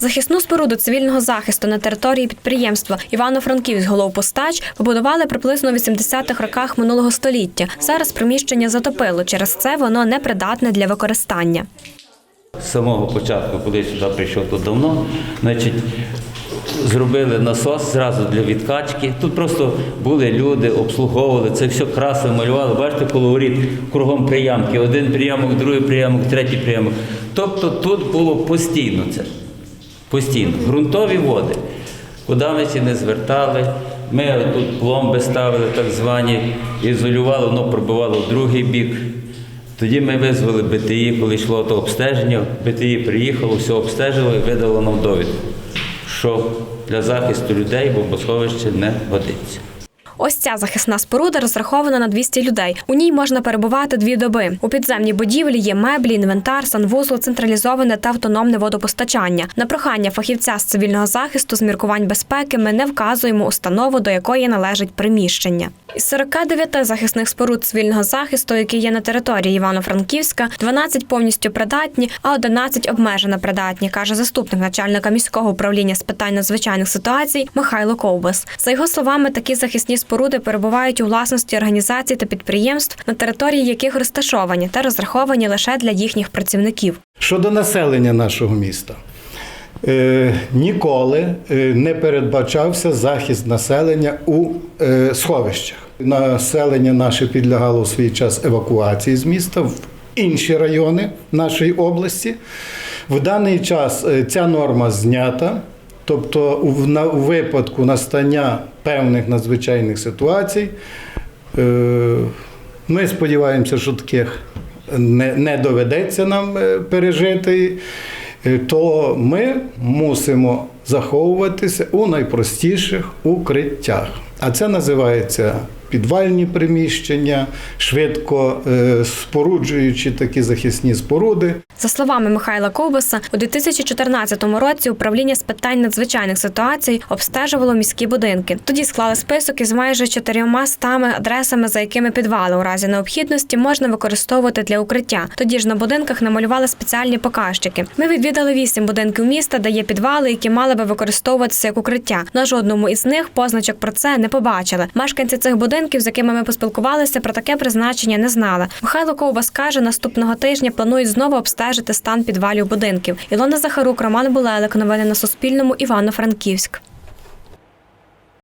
Захисну споруду цивільного захисту на території підприємства Івано-Франківськ головпостач побудували приблизно у 80-х роках минулого століття. Зараз приміщення затопило. Через це воно непридатне для використання. З самого початку, коли сюди прийшов тут давно, значить, зробили насос зразу для відкачки. Тут просто були люди, обслуговували, це все красили, малювали. Бачите, коло воріт кругом приямки. Один приямок, другий приямок, третій приямок. Тобто тут було постійно це. Постійно. Ґрунтові води. Куди ми ці не звертали. Ми тут пломби ставили, так звані, ізолювали, воно пробивало в другий бік. Тоді ми визвали БТІ, коли йшло то обстеження. БТІ приїхало, все обстежило і видало нам довідку, що для захисту людей бомбосховище не годиться. Ось ця захисна споруда розрахована на 200 людей. У ній можна перебувати дві доби. У підземній будівлі є меблі, інвентар, санвузол, централізоване та автономне водопостачання. На прохання фахівця з цивільного захисту з міркувань безпеки ми не вказуємо установу, до якої належить приміщення. Із 49 захисних споруд цивільного захисту, які є на території Івано-Франківська, 12 повністю придатні, а 11 обмежено придатні, каже заступник начальника міського управління з питань надзвичайних ситуацій Михайло Ковбас. За його словами, такі захисні споруди перебувають у власності організацій та підприємств, на території яких розташовані та розраховані лише для їхніх працівників. Щодо населення нашого міста, е, ніколи е, не передбачався захист населення у е, сховищах. Населення наше підлягало у свій час евакуації з міста в інші райони нашої області. В даний час ця норма знята. Тобто, у, випадку настання певних надзвичайних ситуацій, е, ми сподіваємося, що таких не, не доведеться нам е, пережити, е, то ми мусимо заховуватися у найпростіших укриттях. А це називається підвальні приміщення, швидко е, споруджуючи такі захисні споруди. За словами Михайла Ковбаса, у 2014 році управління з питань надзвичайних ситуацій обстежувало міські будинки. Тоді склали список із майже чотирьома стами адресами, за якими підвали у разі необхідності можна використовувати для укриття. Тоді ж на будинках намалювали спеціальні показчики. Ми відвідали вісім будинків міста, де є підвали, які мали би використовуватися як укриття. На жодному із них позначок про це не побачили. Мешканці цих будинків, з якими ми поспілкувалися, про таке призначення не знали. Михайло Ковбас каже, наступного тижня планують знову обстежити стан підвалів будинків. Ілона Захарук, Роман Булелик. Новини на Суспільному. Івано-Франківськ.